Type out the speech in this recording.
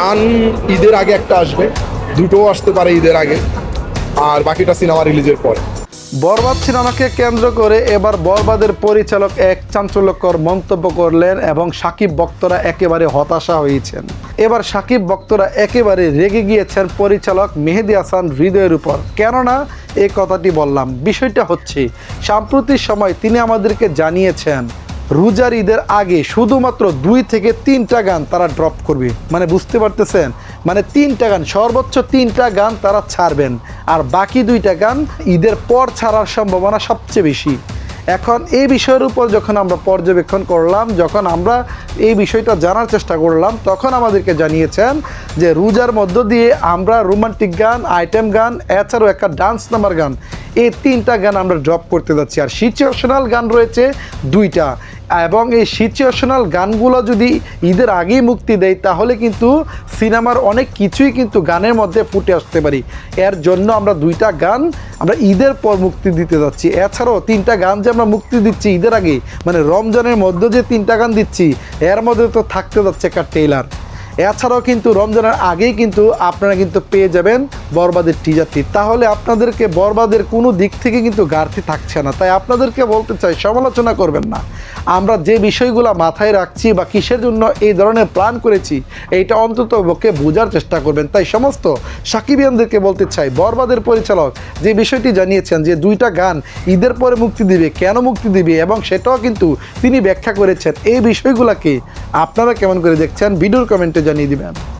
গান ঈদের আগে একটা আসবে, দুটোও আসতে পারে ঈদের আগে, আর বাকিটা সিনেমা রিলিজের পরে। বরবাদ সিনেমাকে কেন্দ্র করে এবার বরবাদের পরিচালক এক চাঞ্চল্যকর মন্তব্য করলেন এবং সাকিব ভক্তরা একেবারে হতাশা হয়েছেন। এবার সাকিব ভক্তরা একেবারে রেগে গিয়েছেন পরিচালক মেহেদি হাসান হৃদয়ের উপর। কেননা এই কথাটি বললাম, বিষয়টা হচ্ছে, সাম্প্রতিক সময় তিনি আমাদেরকে জানিয়েছেন রোজার ঈদের আগে শুধুমাত্র দুই থেকে তিনটা গান তারা ড্রপ করবে। মানে বুঝতে পারতেছেন? মানে তিনটা গান, সর্বোচ্চ তিনটা গান তারা ছাড়বেন। আর বাকি দুইটা গান ঈদের পর ছাড়ার সম্ভাবনা সবচেয়ে বেশি। এখন এই বিষয়ের উপর যখন আমরা পর্যবেক্ষণ করলাম, যখন আমরা এই বিষয়টা জানার চেষ্টা করলাম, তখন আমাদেরকে জানিয়েছেন যে রোজার মধ্য দিয়ে আমরা রোমান্টিক গান, আইটেম গান, এছাড়াও একটা ডান্স নাম্বার গান এই তিনটা গান আমরা ড্রপ করতে যাচ্ছি। আর সিচুয়েশনাল গান রয়েছে দুইটা। এবং এই সিচুয়েশনাল গানগুলো যদি ঈদের আগেই মুক্তি দেয়, তাহলে কিন্তু সিনেমার অনেক কিছুই কিন্তু গানের মধ্যে ফুটে আসতে পারি। এর জন্য আমরা দুইটা গান আমরা ঈদের পর মুক্তি দিতে যাচ্ছি। এছাড়াও তিনটা গান যে আমরা মুক্তি দিচ্ছি ঈদের আগে মানে রমজানের মধ্যে যে তিনটা গান দিচ্ছি, এর মধ্যে তো থাকতে যাচ্ছে একটা টেইলার এছাড়াও কিন্তু রমজানের আগেই কিন্তু আপনারা কিন্তু পেয়ে যাবেন বরবাদের টিজারটি তাহলে আপনাদেরকে বরবাদের কোনো দিক থেকে কিন্তু ঘাটতি থাকছে না। তাই আপনাদেরকে বলতে চাই, সমালোচনা করবেন না। আমরা যে বিষয়গুলো মাথায় রাখছি বা কিসের জন্য এই ধরনের প্ল্যান করেছি, এইটা অন্তত পক্ষে বোঝার চেষ্টা করবেন। তাই সমস্ত সাকিবিয়ানদেরকে বলতে চাই, বরবাদের পরিচালক যে বিষয়টি জানিয়েছেন যে দুইটা গান ঈদের পরে মুক্তি দিবে, কেন মুক্তি দিবে এবং সেটাও কিন্তু তিনি ব্যাখ্যা করেছেন, এই বিষয়গুলোকে আপনারা কেমন করে দেখছেন, ভিডিওর কমেন্টে জানিয়ে দিবেন।